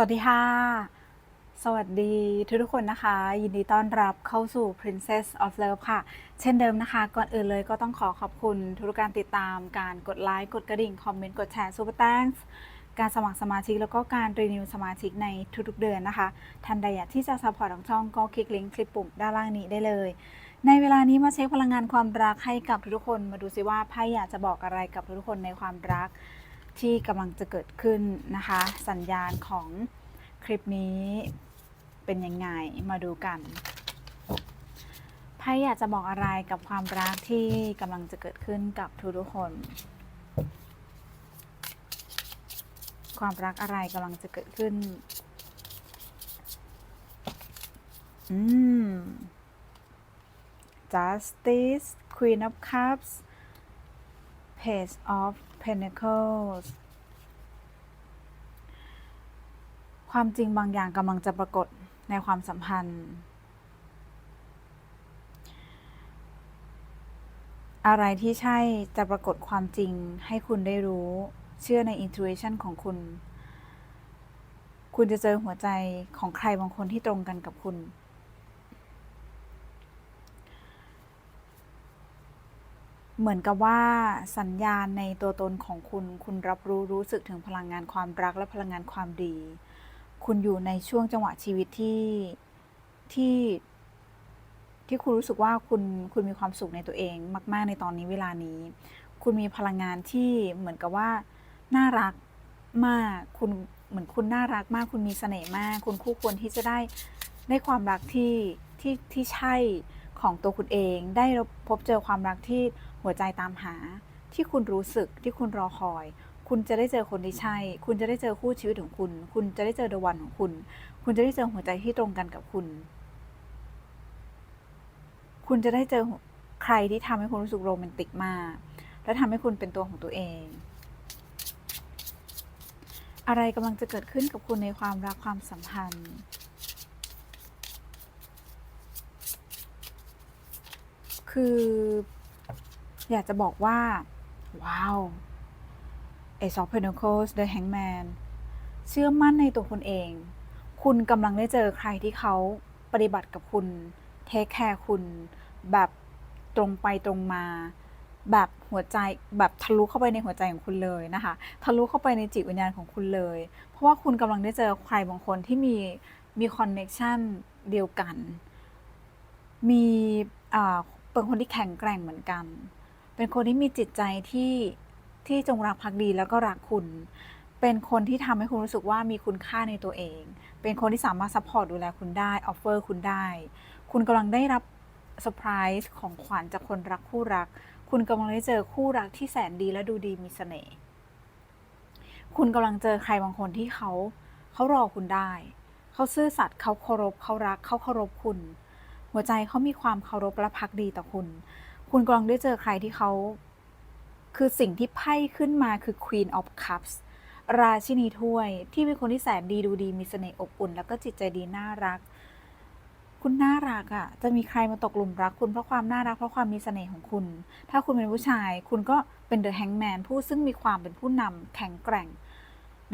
วัสดีค่ะ สวัสดีทุกทุกคนนะคะ ยินดีต้อนรับเข้าสู่ Princess of Love ค่ะ เช่นเดิมนะคะ ก่อนอื่นเลยก็ต้องขอขอบคุณทุกการติดตามการกดไลค์ กดกระดิ่ง คอมเมนต์ กดแชร์ Super Thanks การสมัครสมาชิกแล้วก็การรีนิวสมาชิกในทุกๆเดือนนะคะท่านใดอยากที่จะสปอร์ตของช่องก็คลิกลิงก์คลิปปุ่มด้านล่างนี้ได้เลย ในเวลานี้มาเช็คพลังงานความรักให้กับทุกๆคน มาดูซิว่าไพ่อยากจะบอกอะไรกับทุกๆคนในความรัก ที่กำลังจะเกิดขึ้นนะคะ สัญญาณของคลิปนี้เป็นยังไงมาดูกันไพ่อยากจะบอกอะไรกับความรักที่กำลังจะเกิดขึ้นกับทุกๆคน ความรักอะไรกำลังจะเกิดขึ้น อืม Justice Queen of Cups Page of Pentacles ความจริงบางอย่างกำลังจะปรากฏในความสัมพันธ์ อะไรที่ใช่จะปรากฏความจริงให้คุณได้รู้ เชื่อใน intuition ของคุณ คุณจะเจอหัวใจของใครบางคนที่ตรงกันกับคุณ เหมือนกับว่าสัญญาณในตัวตนของคุณ คุณรับรู้รู้สึกถึงพลังงานความรักและพลังงานความดี คุณอยู่ในช่วงจังหวะชีวิตที่ที่ที่คุณรู้สึกว่าคุณคุณมีความสุขในตัวเองมาก ๆ ในตอนนี้เวลานี้ คุณมีพลังงานที่เหมือนกับว่าน่ารักมากคุณเหมือนคุณน่ารักมาก คุณมีเสน่ห์มาก คุณคู่ควรที่จะได้ได้ความรักที่ที่ที่ใช่ของตัวคุณเอง ได้พบเจอความรักที่ หัวใจตามหาที่คุณรู้สึกที่คุณรอคอย คุณจะได้เจอคนที่ใช่ คุณจะได้เจอคู่ชีวิตของคุณ คุณจะได้เจอเดวันของคุณ คุณจะได้เจอหัวใจที่ตรงกันกับคุณ คุณจะได้เจอใครที่ทำให้คุณรู้สึกโรแมนติกมาก และทำให้คุณเป็นตัวของตัวเอง อะไรกำลังจะเกิดขึ้นกับคุณในความรักความสัมพันธ์คือ อยากจะบอกว่า ว้าว Ace of Pentacles The Hangman เชื่อมั่นในตัวคุณเอง คุณกำลังได้เจอใครที่เขาปฏิบัติกับคุณ เทคแคร์คุณ แบบตรงไปตรงมา แบบหัวใจแบบทะลุเข้าไปในหัวใจของคุณเลยนะคะ ทะลุเข้าไปในจิตวิญญาณของคุณเลย เพราะว่าคุณกำลังได้เจอใครบางคนที่มีมีคอนเน็ชันเดียวกัน มีเป็นคนที่แข็งแกร่งเหมือนกัน เป็นคนที่มีจิตใจที่ที่จงรักภักดีแล้วก็รักคุณ เป็นคนที่ทำให้คุณรู้สึกว่ามีคุณค่าในตัวเอง เป็นคนที่สามารถซัพพอร์ตดูแลคุณได้ ออฟเฟอร์คุณได้ คุณกำลังได้รับเซอร์ไพรส์ของขวัญจากคนรักคู่รัก คุณกำลังได้เจอคู่รักที่แสนดีและดูดีมีเสน่ห์คุณกำลังเจอใครบางคนที่เขาเขารอคุณได้ เขาซื่อสัตย์เขาเคารพเขารักเขาเคารพคุณ หัวใจเขามีความเคารพและพักดีต่อคุณ คุณกำลังได้เจอใครที่เขาคือสิ่งที่ไพ่ขึ้นมาคือ Queen of Cups ราชินีถ้วยที่เป็นคนที่แสนดีดูดีมีเสน่ห์อบอุ่น แล้วก็จิตใจดีน่ารัก คุณน่ารักอะ่ะ จะมีใครมาตกหลุมรัก คุณเพราะความน่ารักเพราะความมีเสน่ห์ของคุณ ถ้าคุณเป็นผู้ชาย คุณก็เป็นเดอะแฮงแมนผู้ซึ่งมีความเป็นผู้นำแข็งแกร่ง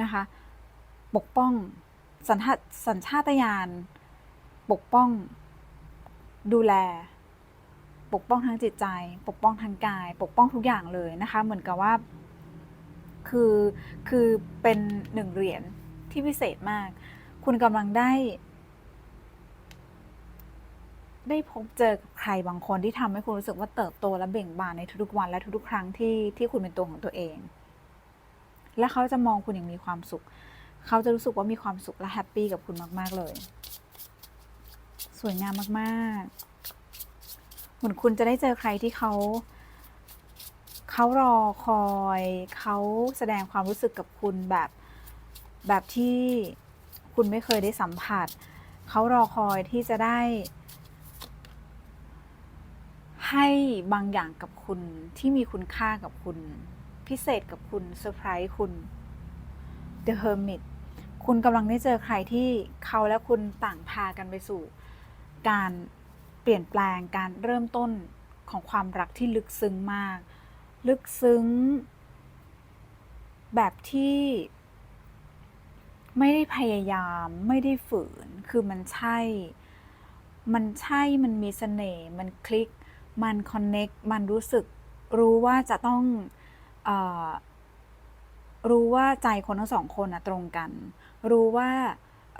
นะคะ ปกป้องสัญชาตสัญชาตญาณปกป้อง ดูแล ปกป้องทางจิตใจ ปกป้องทางกาย ปกป้องทุกอย่างเลยนะคะ เหมือนกับว่า คือคือเป็นหนึ่งเหรียญที่พิเศษมาก คุณกำลังได้ ได้พบเจอกับใครบางคนที่ทำให้คุณรู้สึกว่าเติบโตและเบ่งบานในทุกๆวันและทุกๆครั้งที่ที่คุณเป็นตัวของตัวเอง และเขาจะมองคุณอย่างมีความสุข เขาจะรู้สึกว่ามีความสุขและแฮปปี้กับคุณมาก ๆเลย สวยงามมากๆ มือนคุณจะได้เจอใครที่เขาเขารอคอยเขาแสดงความรู้สึกกับคุณแบบแบบที่คุณไม่เคยได้สัมผัส เขารอคอยที่จะได้ ให้บางอย่างกับคุณที่มีคุณค่ากับคุณ พิเศษกับคุณเซอร์ไพรส์คุณ The Hermit คุณกำลังได้เจอใครที่เขาและคุณต่างพากันไปสู่ การ เปลี่ยนแปลงการเริ่มต้นของความรักที่ลึกซึ้งมาก ลึกซึ้ง แบบที่ไม่ได้พยายามไม่ได้ฝืน คือมันใช่ มันใช่มันมีเสน่ห์มันคลิก มันคอนเน็กมันรู้สึกรู้ว่าจะต้องอรู้ว่าใจคนทั้งสองคนนะตรงกัน รู้ว่า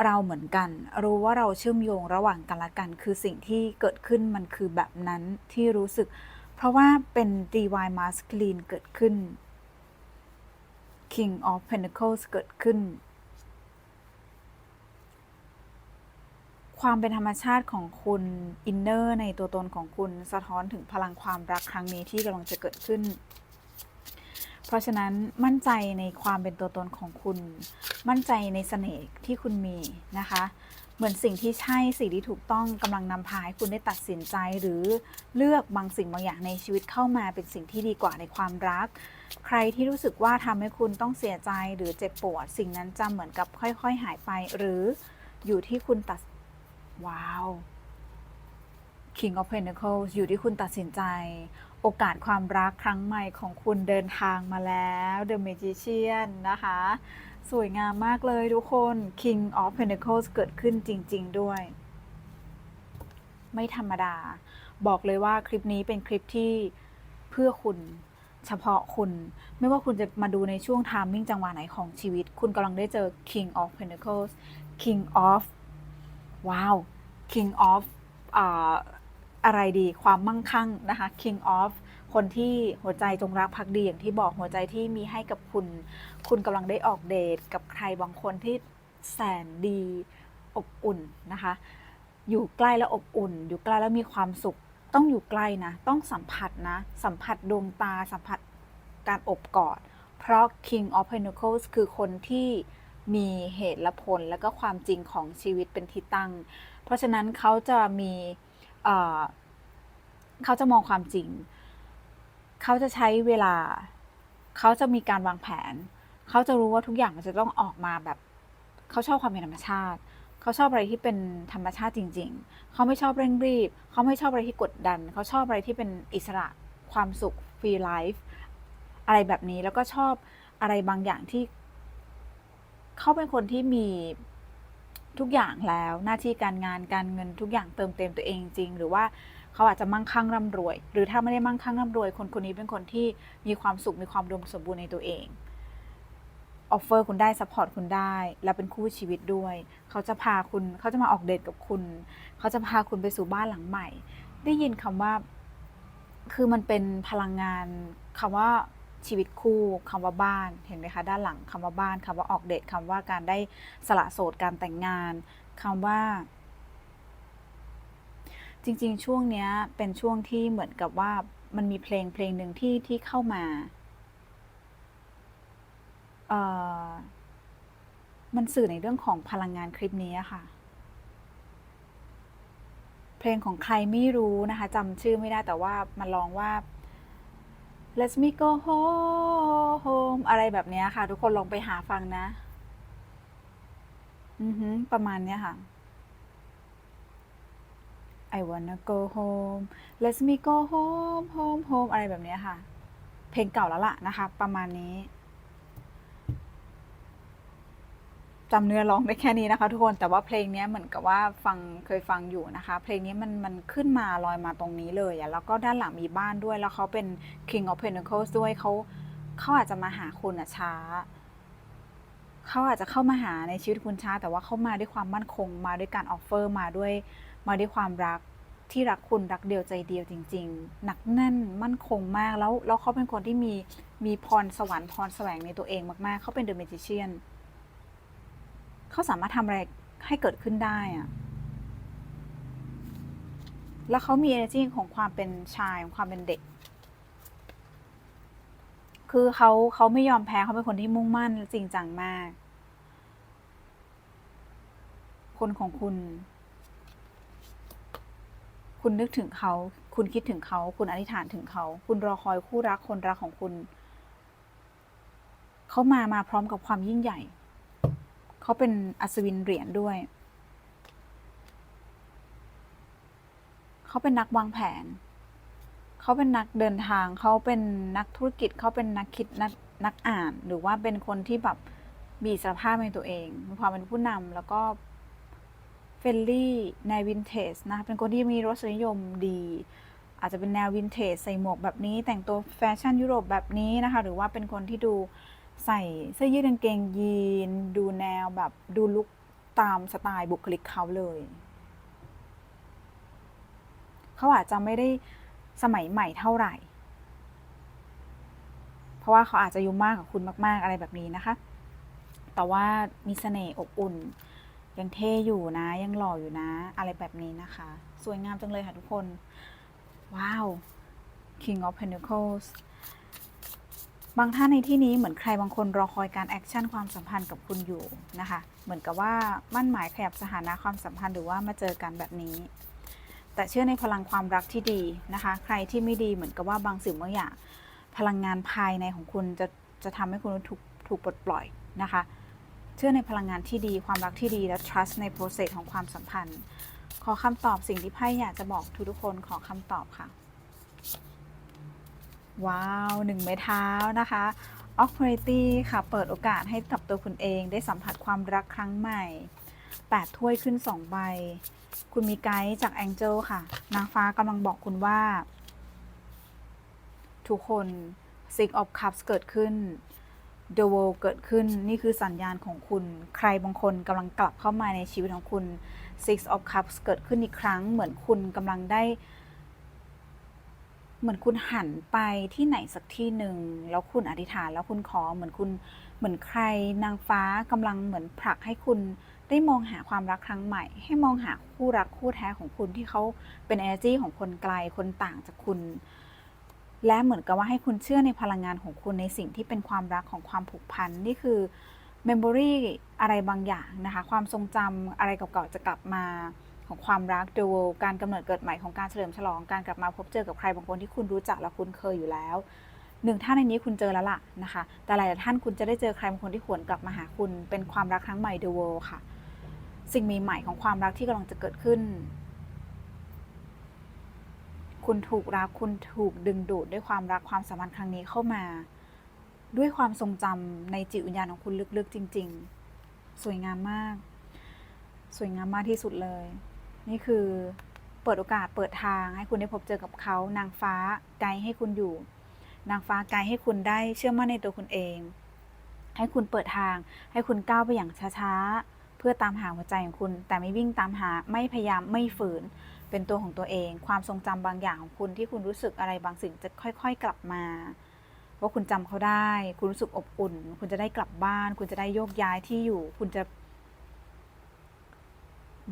เราเหมือนกัน รู้ว่าเราเชื่อมโยงระหว่างกันและกัน คือสิ่งที่เกิดขึ้นมันคือแบบนั้นที่รู้สึก เพราะว่าเป็น divine masculine เกิดขึ้น king of pentacles เกิดขึ้น ความเป็นธรรมชาติของคุณอินเนอร์ในตัวตนของคุณสะท้อนถึงพลังความรักครั้งนี้ที่กำลังจะเกิดขึ้น เพราะฉะนั้นมั่นใจในความเป็นตัวตนของคุณ มั่นใจในเสน่ห์ที่คุณมีนะคะ เหมือนสิ่งที่ใช่สิ่งที่ถูกต้องกำลังนำพาให้คุณได้ตัดสินใจหรือเลือกบางสิ่งบางอย่างในชีวิตเข้ามาเป็นสิ่งที่ดีกว่าในความรัก ใครที่รู้สึกว่าทำให้คุณต้องเสียใจหรือเจ็บปวด สิ่งนั้นจะเหมือนกับค่อย ๆ หายไป หรืออยู่ที่คุณตัดว้าว King of Pentacles อยู่ที่คุณตัดสินใจ โอกาสความรักครั้งใหม่ของคุณเดินทางมาแล้ว The Magician นะคะ สวยงามมากเลยทุกคน King of Pentacles เกิดขึ้นจริง ๆ ด้วย ไม่ธรรมดา บอกเลยว่าคลิปนี้เป็นคลิปที่เพื่อคุณเฉพาะคุณ ไม่ว่าคุณจะมาดูในช่วง timing จังหวะไหนของชีวิต คุณกำลังได้เจอ King of Pentacles King of ว้าว King of อ่า อะไรดีความมั่งคั่งนะคะ King of คนที่หัวใจจงรักภักดีอย่างที่บอกหัวใจที่มีให้กับคุณ คุณกำลังได้ออกเดทกับใครบางคนที่แสนดีอบอุ่นนะคะ อยู่ใกล้แล้วอบอุ่น อยู่ใกล้แล้วมีความสุข ต้องอยู่ใกล้นะ ต้องสัมผัสนะ สัมผัสดวงตา สัมผัสการอบกอด เพราะ King of Pentacles คือคนที่มีเหตุและผลและก็ความจริงของชีวิตเป็นที่ตั้ง เพราะฉะนั้นเขาจะมี เขาจะมองความจริง เขาจะใช้เวลา เขาจะมีการวางแผน เขาจะรู้ว่าทุกอย่างมันจะต้องออกมาแบบ เขาชอบความเป็นธรรมชาติ เขาชอบอะไรที่เป็นธรรมชาติจริง ๆ เขาไม่ชอบเร่งรีบ เขาไม่ชอบอะไรที่กดดัน เขาชอบอะไรที่เป็นอิสระความสุขฟรีไลฟ์อะไรแบบนี้แล้วก็ชอบอะไรบางอย่างที่ เขาเป็นคนที่มี ทุกอย่างแล้วหน้าที่การงานการเงินทุกอย่างเติมเต็มตัวเองจริง หรือว่าเขาอาจจะมั่งคั่งร่ำรวย หรือถ้าไม่ได้มั่งคั่งร่ำรวย คนคนนี้เป็นคนที่มีความสุขมีความดมสมบูรณ์ในตัวเองออฟเฟอร์คุณได้ซัพพอร์ตคุณได้ และเป็นคู่ชีวิตด้วย เขาจะพาคุณเขาจะมาออกเดทกับคุณ เขาจะพาคุณไปสู่บ้านหลังใหม่ ได้ยินคำว่า คือมันเป็นพลังงานคำว่า ชีวิตคู่คำว่าบ้านเห็นไหมคะ ด้านหลังคำว่าบ้านคำว่าออกเดทคำว่าการได้สละโสดการแต่งงานคำว่า จริงๆ ช่วงเนี้ยเป็นช่วงที่เหมือนกับว่ามันมีเพลงเพลงหนึ่งที่ที่เข้ามาเอ่อมันสื่อในเรื่องของพลังงานคลิปนี้ค่ะ เพลงของใครไม่รู้นะคะจำชื่อไม่ได้แต่ว่ามันร้องว่า Let me go home อะไรแบบนี้ค่ะ ทุกคนลองไปหาฟังนะ อือฮึประมาณนี้ค่ะ I wanna go home Let me go home home home อะไรแบบนี้ค่ะ เพลงเก่าแล้วล่ะนะคะ ประมาณนี้ จำเนื้อร้องได้แค่นี้นะคะ ทุกคนแต่ว่าเพลงนี้เหมือนกับว่าฟังเคยฟังอยู่นะคะ เพลงนี้มันมันขึ้นมาลอยมาตรงนี้เลยอะแล้วก็ด้านหลังมีบ้านด้วย แล้วเขาเป็น King of Pentacles ด้วยเขาเขาอาจจะมาหาคุณอะช้าเขาอาจจะเข้ามาหาในชีวิตคุณช้า แต่ว่าเขามาด้วยความมั่นคง มาด้วยการออฟเฟอร์มาด้วยมาด้วยความรักที่รักคุณรักเดียวใจเดียวจริง ๆ หนักแน่นมั่นคงมากแล้วแล้วเขาเป็นคนที่มีมีพรสวรรค์พรแสวงในตัวเองมากๆเขาเป็นเดอะเมจิเชียน เขาสามารถทำอะไรให้เกิดขึ้นได้อะแล้วเขามี energy ของความเป็นชายของความเป็นเด็ก คือเขาเขาไม่ยอมแพ้เขาเป็นคนที่มุ่งมั่นจริงจังมาก คนของคุณ คุณนึกถึงเขา คุณคิดถึงเขา คุณอธิษฐานถึงเขา คุณรอคอยคู่รักคนรักของคุณ เขามามาพร้อมกับความยิ่งใหญ่ เขาเป็นอัศวินเหรียญด้วย เขาเป็นนักวางแผน เขาเป็นนักเดินทาง เขาเป็นนักธุรกิจ เขาเป็นนักคิดนักนักอ่าน หรือว่าเป็นคนที่แบบมีสภาพในตัวเอง มีความเป็นผู้นำแล้วก็เฟรนลี่ในวินเทจนะคะเป็นคนที่มีรสนิยมดี อาจจะเป็นแนววินเทจใส่หมวกแบบนี้ แต่งตัวแฟชั่นยุโรปแบบนี้นะคะ หรือว่าเป็นคนที่ดู ใส่เสื้อยืดกางเกงยีน ดูแนวแบบดูลุคตามสไตล์บุคลิกเขาเลย เขาอาจจะไม่ได้สมัยใหม่เท่าไหร่ เพราะว่าเขาอาจจะอายุมากกว่าคุณมากๆอะไรแบบนี้นะคะ แต่ว่ามีเสน่ห์อบอุ่น ยังเท่อยู่นะ ยังหล่ออยู่นะ อะไรแบบนี้นะคะ สวยงามจังเลยค่ะทุกคน ว้าว King of Pentacles บางท่านในที่นี้เหมือนใครบางคนรอคอยการแอคชั่นความสัมพันธ์กับคุณอยู่นะคะ เหมือนกับว่ามั่นหมายขยับสถานะความสัมพันธ์หรือว่ามาเจอกันแบบนี้ แต่เชื่อในพลังความรักที่ดีนะคะ ใครที่ไม่ดีเหมือนกับว่าบางสิ่งบางอย่างพลังงานภายในของคุณจะจะทำให้คุณถูกถูกปลดปล่อยนะคะ เชื่อในพลังงานที่ดีความรักที่ดีและ trust ใน process ของความสัมพันธ์ ขอคำตอบสิ่งที่ไพ่อยากจะบอกทุกๆคนขอคำตอบค่ะ ว้าวหนึ่งไม้เท้านะคะ opportunity ค่ะ เปิดโอกาสให้กับตัวคุณเอง ได้สัมผัสความรักครั้งใหม่ 8 ถ้วยขึ้น 2 ใบ คุณมีไกด์จาก Angel ค่ะ นางฟ้ากำลังบอกคุณว่า ทุกคน Six of Cups เกิดขึ้น The World เกิดขึ้น นี่คือสัญญาณของคุณ ใครบางคนกำลังกลับเข้ามาในชีวิตของคุณ Six of Cups เกิดขึ้นอีกครั้ง เหมือนคุณกำลังได้ เหมือนคุณหันไปที่ไหนสักที่หนึ่งแล้วคุณอธิษฐานแล้วคุณขอเหมือนคุณเหมือนใครนางฟ้ากำลังเหมือนผลักให้คุณได้มองหาความรักครั้งใหม่ ให้มองหาคู่รักคู่แท้ของคุณที่เขาเป็น energy ของคนไกลคนต่างจากคุณ และเหมือนกับว่าให้คุณเชื่อในพลังงานของคุณในสิ่งที่เป็นความรักของความผูกพันนี่คือ memory อะไรบางอย่างนะคะ ความทรงจำอะไรเก่าๆจะกลับมา ของความรัก the world การกำเนิดเกิดใหม่ของการเฉลิมฉลองการกลับมาพบเจอกับใครบางคนที่คุณรู้จักและคุ้นเคยอยู่แล้วหนึ่งท่านในนี้คุณเจอแล้วล่ะนะคะ แต่หลายท่านคุณจะได้เจอใครบางคนที่หวนกลับมาหาคุณเป็นความรักครั้งใหม่ the world ค่ะ สิ่งมีใหม่ของความรักที่กำลังจะเกิดขึ้น คุณถูกรักคุณถูกดึงดูดด้วยความรักความสัมพันธ์ครั้งนี้เข้ามา ด้วยความทรงจำในจิตวิญญาณของคุณลึกๆจริง ๆ สวยงามมาก สวยงามมากที่สุดเลย นี่คือเปิดโอกาสเปิดทางให้คุณได้พบเจอกับเขานางฟ้าไกด์ให้คุณอยู่ นางฟ้าไกด์ให้คุณได้เชื่อมั่นในตัวคุณเอง ให้คุณเปิดทาง ให้คุณก้าวไปอย่างช้าๆ เพื่อตามหาหัวใจของคุณ แต่ไม่วิ่งตามหาไม่พยายามไม่ฝืน เป็นตัวของตัวเอง ความทรงจำบางอย่างของคุณที่คุณรู้สึกอะไรบางสิ่งจะค่อย ๆ กลับมาว่าคุณจำเขาได้ คุณรู้สึกอบอุ่น คุณจะได้กลับบ้าน คุณจะได้โยกย้ายที่อยู่ คุณจะ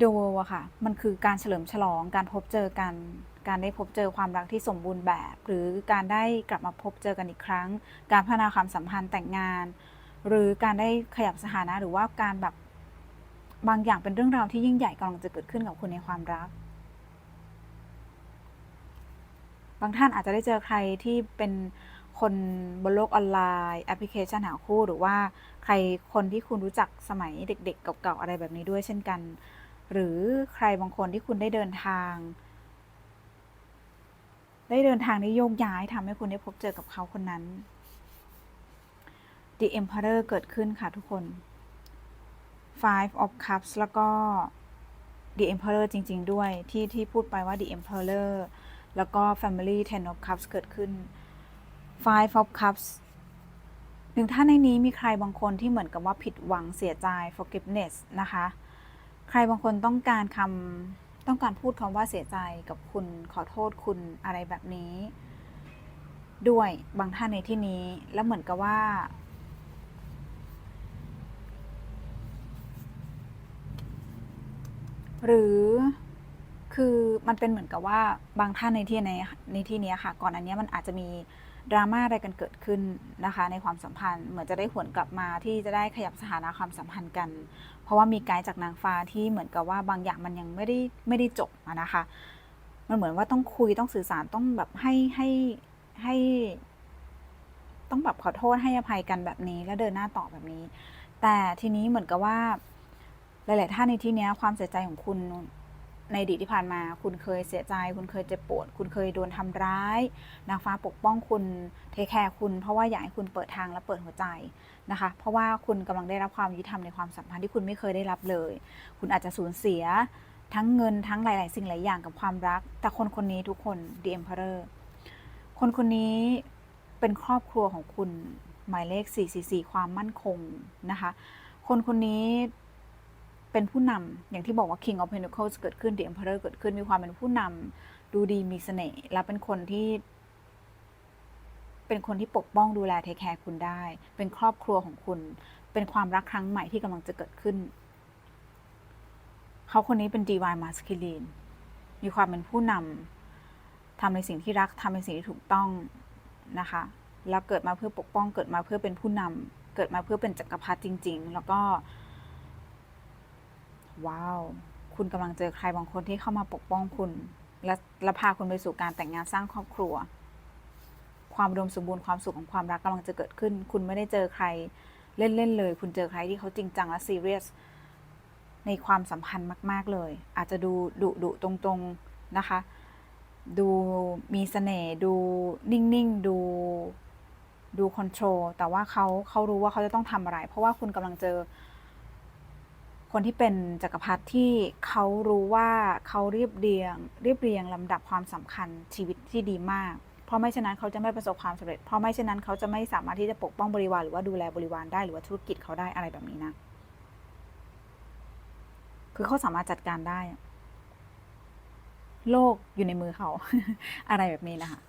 ดอะค่ะ มันคือการเฉลิมฉลองการพบเจอกัน การได้พบเจอความรักที่สมบูรณ์แบบ หรือการได้กลับมาพบเจอกันอีกครั้ง การพัฒนาความสัมพันธ์แต่งงาน หรือการได้ขยับสถานะหรือว่าการแบบบางอย่างเป็นเรื่องราวที่ยิ่งใหญ่กำลังจะเกิดขึ้นกับคุณในความรัก บางท่านอาจจะได้เจอใครที่เป็นคนบนโลกออนไลน์แอปพลิเคชันหาคู่หรือว่าใครคนที่คุณรู้จักสมัยเด็ก ๆ เก่าๆอะไรแบบนี้ด้วยเช่นกัน หรือใครบางคนที่คุณได้เดินทาง ได้เดินทางได้โยกย้ายทำให้คุณได้พบเจอกับเขาคนนั้น The Emperor เกิดขึ้นค่ะทุกคน Five of Cups แล้วก็ The Emperor จริง ๆ ด้วยที่ที่พูดไปว่า The Emperor แล้วก็ Family Ten of Cups เกิดขึ้น Five of Cups หนึ่งท่านในนี้มีใครบางคนที่เหมือนกับว่าผิดหวังเสียใจ forgiveness นะคะ ใครบางคนต้องการคำต้องการพูดคำว่าเสียใจกับคุณขอโทษคุณอะไรแบบนี้ ด้วยบางท่านในที่นี้ แล้วเหมือนกับว่า หรือคือมันเป็นเหมือนกับว่าบางท่านในที่ในในที่นี้ค่ะ ก่อนอันนี้มันอาจจะมี ดราม่าอะไรกันเกิดขึ้นนะคะ ในความสัมพันธ์ เหมือนจะได้หวนกลับมาที่จะได้ขยับสถานะความสัมพันธ์กัน เพราะว่ามีไกด์จากนางฟ้าที่เหมือนกับว่าบางอย่างมันยังไม่ได้ไม่ได้จบนะคะ มันเหมือนว่าต้องคุยต้องสื่อสารต้องแบบให้ให้ให้ ต้องแบบขอโทษให้อภัยกันแบบนี้ แล้วเดินหน้าต่อแบบนี้ แต่ทีนี้เหมือนกับว่าหลาย ๆ ท่านในที่นี้ความเสียใจของคุณ ในอดีตที่ผ่านมา คุณเคยเสียใจ คุณเคยเจ็บปวด คุณเคยโดนทำร้ายนางฟ้าปกป้องคุณเทคแคร์คุณ เพราะว่าอยากให้คุณเปิดทางและเปิดหัวใจนะคะ เพราะว่าคุณกำลังได้รับความยุติธรรมในความสัมพันธ์ที่คุณไม่เคยได้รับเลย คุณอาจจะสูญเสียทั้งเงินทั้งหลาย ๆ สิ่งหลายอย่างกับความรัก แต่คนคนนี้ทุกคน The Emperor คนคนนี้เป็นครอบครัวของคุณหมายเลข 444 ความมั่นคงนะคะ คนคนนี้ เป็นผู้นำอย่างที่บอกว่า King of Pentacles เกิดขึ้น The Emperor เกิดขึ้นมีความเป็นผู้นำดูดีมีเสน่ห์และเป็นคนที่ เป็นคนที่ปกป้องดูแลเทคแคร์คุณได้ เป็นครอบครัวของคุณ เป็นความรักครั้งใหม่ที่กำลังจะเกิดขึ้น เขาคนนี้เป็น Divine Masculine มีความเป็นผู้นำทำในสิ่งที่รักทำในสิ่งที่ถูกต้องนะคะแล้วเกิดมาเพื่อปกป้องเกิดมาเพื่อเป็นผู้นำเกิดมาเพื่อเป็นจักรพรรดิจริง ๆ แล้วก็ ว้าว คุณกำลังเจอใครบางคนที่เข้ามาปกป้องคุณ และและพาคุณไปสู่การแต่งงานสร้างครอบครัว ความอุดมสมบูรณ์ความสุขของความรักกำลังจะเกิดขึ้น คุณไม่ได้เจอใครเล่นๆเลย คุณเจอใครที่เขาจริงจังและซีเรียสในความสัมพันธ์มาก ๆ เลย อาจจะดูดุดุตรงๆนะคะ ดูมีเสน่ห์ดูนิ่ง ๆ ดูดูคอนโทรลแต่ว่าเขาเขารู้ว่าเขาจะต้องทำอะไร เพราะว่าคุณกำลังเจอ คนที่เป็นจักรพรรดิที่เขารู้ว่าเขาเรียบเรียงเรียบเรียงลำดับความสำคัญชีวิตที่ดีมาก เพราะไม่เช่นนั้นเขาจะไม่ประสบความสำเร็จ เพราะไม่เช่นนั้นเขาจะไม่สามารถที่จะปกป้องบริวารหรือว่าดูแลบริวารได้หรือว่าธุรกิจเขาได้อะไรแบบนี้นะ คือเขาสามารถจัดการได้ โลกอยู่ในมือเขา อะไรแบบนี้นะคะ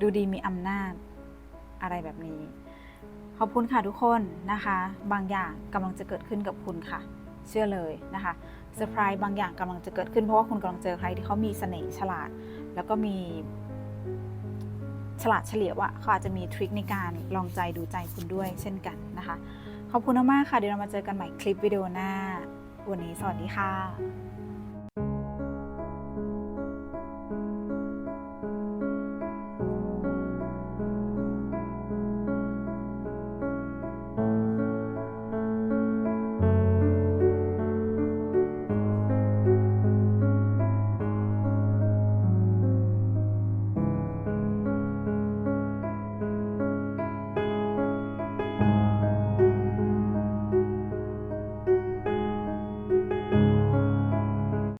ดูดีมีอำนาจอะไรแบบนี้ ขอบคุณค่ะทุกคนนะคะ บางอย่างกำลังจะเกิดขึ้นกับคุณค่ะ เชื่อเลยนะคะเซอร์ไพรส์บางอย่างกำลังจะเกิดขึ้นเพราะว่าคุณกำลังเจอใครที่เขามีเสน่ห์ฉลาด แล้วก็มีฉลาดเฉลียวอะเขาอาจจะมีทริคในการลองใจดูใจคุณด้วยเช่นกันนะคะ ขอบคุณมากค่ะเดี๋ยวเรามาเจอกันใหม่คลิปวิดีโอหน้า วันนี้สวัสดีค่ะ